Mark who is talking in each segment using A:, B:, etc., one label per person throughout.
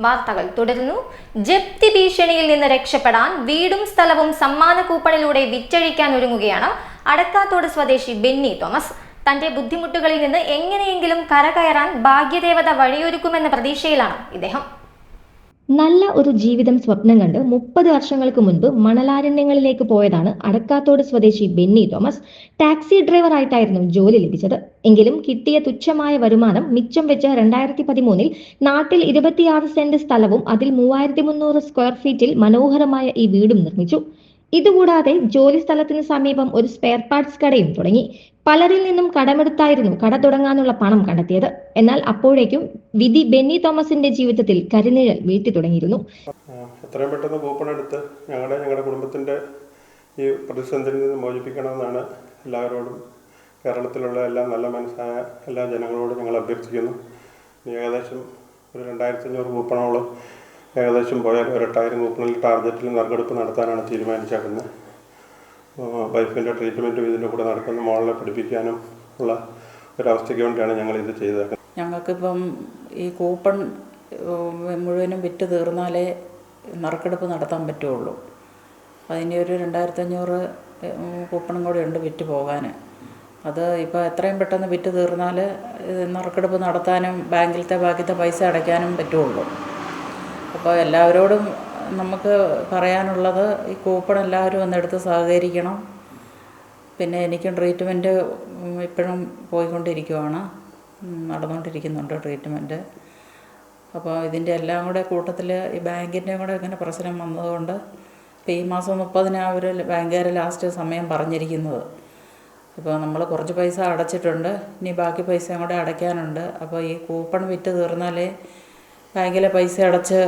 A: വാർത്തകൾ തുടരുന്നു. ജപ്തി ഭീഷണിയിൽ നിന്ന് രക്ഷപ്പെടാൻ വീടും സ്ഥലവും സമ്മാന കൂപ്പണിലൂടെ വിറ്റഴിക്കാൻ ഒരുങ്ങുകയാണ് അടക്കാത്തോട് സ്വദേശി ബെന്നി തോമസ്. തന്റെ ബുദ്ധിമുട്ടുകളിൽ നിന്ന് എങ്ങനെയെങ്കിലും കരകയറാൻ ഭാഗ്യദേവത വഴിയൊരുക്കുമെന്ന പ്രതീക്ഷയിലാണ് ഇദ്ദേഹം.
B: നല്ല ഒരു ജീവിതം സ്വപ്നം കണ്ട് മുപ്പത് വർഷങ്ങൾക്ക് മുൻപ് മണലാരണ്യങ്ങളിലേക്ക് പോയതാണ് അടക്കാത്തോട് സ്വദേശി ബെന്നി തോമസ്. ടാക്സി ഡ്രൈവറായിട്ടായിരുന്നു ജോലി ലഭിച്ചത്. എങ്കിലും കിട്ടിയ തുച്ഛമായ വരുമാനം മിച്ചം വെച്ച രണ്ടായിരത്തി പതിമൂന്നിൽ നാട്ടിൽ ഇരുപത്തിയാറ് സെന്റ് സ്ഥലവും അതിൽ മൂവായിരത്തി മുന്നൂറ് സ്ക്വയർ ഫീറ്റിൽ മനോഹരമായ ഈ വീടും നിർമ്മിച്ചു. ഇതുകൂടാതെ ജോലി സ്ഥലത്തിന് സമീപം ഒരു സ്പെയർ പാർട്സ് കടയും തുടങ്ങി. പലരിൽ നിന്നും കടമെടുത്തായിരുന്നു കട തുടങ്ങാനുള്ള പണം കണ്ടെത്തിയത്. എന്നാൽ അപ്പോഴേക്കും വിധി ബെന്നി തോമസിന്റെ ജീവിതത്തിൽ കരിനിഴൽ വീഴ്ത്തി തുടങ്ങിയിരുന്നു.
C: എത്രയും പെട്ടെന്ന് കൂപ്പൺ എടുത്ത് ഞങ്ങളെ ഞങ്ങളുടെ കുടുംബത്തിന്റെ ഈ പ്രതിസന്ധിയിൽ നിന്ന് മോചിപ്പിക്കണമെന്നാണ് എല്ലാവരോടും കേരളത്തിലുള്ള എല്ലാ നല്ല മനസ്സായ എല്ലാ ജനങ്ങളോടും ഞങ്ങൾ അഭ്യർത്ഥിക്കുന്നു. ഏകദേശം ഒരു രണ്ടായിരത്തി അഞ്ഞൂറ് കൂപ്പണോളം ഏകദേശം പോയാൽ ഒരു എട്ടായിരം കൂപ്പണിൽ ടാർഗറ്റിൽ നറുക്കെടുപ്പ് നടത്താനാണ് തീരുമാനിച്ചേക്കുന്നത്. വൈഫിന്റെ ട്രീറ്റ്മെന്റും ഇതിന്റെ കൂടെ നടക്കുന്ന മോളിനെ പഠിപ്പിക്കാനും ഉള്ള ഒരവസ്ഥയ്ക്ക് വേണ്ടിയാണ് ഞങ്ങൾ ഇത് ചെയ്തേക്കുന്നത്.
D: ഞങ്ങൾക്കിപ്പം ഈ കൂപ്പൺ മുഴുവനും വിറ്റ് തീർന്നാലേ നറുക്കെടുപ്പ് നടത്താൻ പറ്റുള്ളൂ. അതിന് ഒരു രണ്ടായിരത്തഞ്ഞൂറ് കൂപ്പണും കൂടെ ഉണ്ട് വിറ്റ് പോകാൻ അത് ഇപ്പോൾ എത്രയും പെട്ടെന്ന് വിറ്റ് തീർന്നാൽ നറുക്കെടുപ്പ് നടത്താനും ബാങ്കിലത്തെ ബാക്കിത്തെ പൈസ അടയ്ക്കാനും പറ്റുള്ളൂ. അപ്പോൾ എല്ലാവരോടും നമുക്ക് പറയാനുള്ളത് ഈ കൂപ്പൺ എല്ലാവരും ഒന്നെടുത്ത് സഹകരിക്കണം. പിന്നെ എനിക്കും ട്രീറ്റ്മെന്റ് ഇപ്പോഴും പോയിക്കൊണ്ടിരിക്കുവാണ്. നടന്നുകൊണ്ടിരിക്കുന്നുണ്ട് ട്രീറ്റ്മെന്റ്. അപ്പോൾ ഇതിന്റെ എല്ലാം കൂടെ കൂട്ടത്തിൽ ഈ ബാങ്കിന്റെ കൂടെ ഇങ്ങനെ പ്രശ്നം വന്നതുകൊണ്ട് ഇപ്പോൾ ഈ മാസം മുപ്പതിന് അവർ ബാങ്കുകാർ ലാസ്റ്റ് സമയം പറഞ്ഞിരിക്കുന്നത്. ഇപ്പോൾ നമ്മൾ കുറച്ച് പൈസ അടച്ചിട്ടുണ്ട്. ഇനി ബാക്കി പൈസയും കൂടെ അടയ്ക്കാനുണ്ട്. അപ്പോൾ ഈ കൂപ്പൺ വിറ്റ് തീർന്നാലേ ബാങ്കിലെ പൈസ അടച്ച്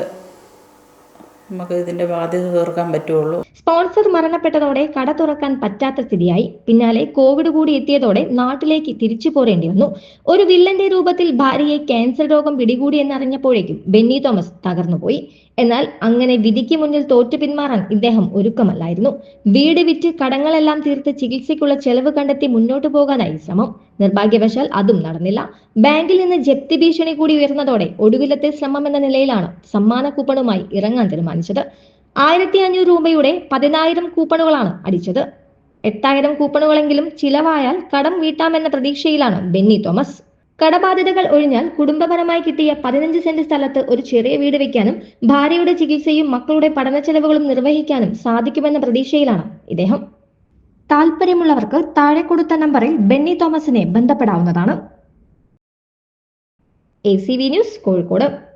D: നമുക്ക് ഇതിന്റെ ബാധ്യത തീർക്കാൻ പറ്റുള്ളൂ.
B: സ്പോൺസർ മരണപ്പെട്ടതോടെ കട തുറക്കാൻ പറ്റാത്ത സ്ഥിതിയായി. പിന്നാലെ കോവിഡ് കൂടി എത്തിയതോടെ നാട്ടിലേക്ക് തിരിച്ചു പോരേണ്ടി വന്നു. ഒരു വില്ലന്റെ രൂപത്തിൽ ഭാര്യയെ ക്യാൻസർ രോഗം പിടികൂടി എന്നറിഞ്ഞപ്പോഴേക്കും ബെന്നി തോമസ് തകർന്നുപോയി. എന്നാൽ അങ്ങനെ വിധിക്ക് മുന്നിൽ തോറ്റു പിന്മാറാൻ ഇദ്ദേഹം ഒരുക്കമല്ലായിരുന്നു. വീട് വിറ്റ് കടങ്ങളെല്ലാം തീർത്ത് ചികിത്സയ്ക്കുള്ള ചെലവ് കണ്ടെത്തി മുന്നോട്ടു പോകാനായി ശ്രമം. നിർഭാഗ്യവശാൽ അതും നടന്നില്ല. ബാങ്കിൽ നിന്ന് ജപ്തി ഭീഷണി കൂടി ഉയർന്നതോടെ ഒടുവിലത്തെ ശ്രമം എന്ന നിലയിലാണ് സമ്മാന കൂപ്പണുമായി ഇറങ്ങാൻ തീരുമാനിച്ചത്. ആയിരത്തി അഞ്ഞൂറ് രൂപയുടെ പതിനായിരം കൂപ്പണുകളാണ് അടിച്ചത്. എട്ടായിരം കൂപ്പണുകളെങ്കിലും ചിലവായാൽ കടം വീട്ടാമെന്ന പ്രതീക്ഷയിലാണ് ബെന്നി തോമസ്. കടബാധ്യതകൾ ഒഴിഞ്ഞാൽ കുടുംബപരമായി കിട്ടിയ പതിനഞ്ച് സെന്റ് സ്ഥലത്ത് ഒരു ചെറിയ വീട് വെക്കാനും ഭാര്യയുടെ ചികിത്സയും മക്കളുടെ പഠന ചെലവുകളും നിർവഹിക്കാനും സാധിക്കുമെന്ന പ്രതീക്ഷയിലാണ് ഇദ്ദേഹം. താല്പര്യമുള്ളവർക്ക് താഴെ കൊടുത്ത നമ്പറിൽ ബെന്നി തോമസിനെ ബന്ധപ്പെടാവുന്നതാണ്. A C V news Kozhikode.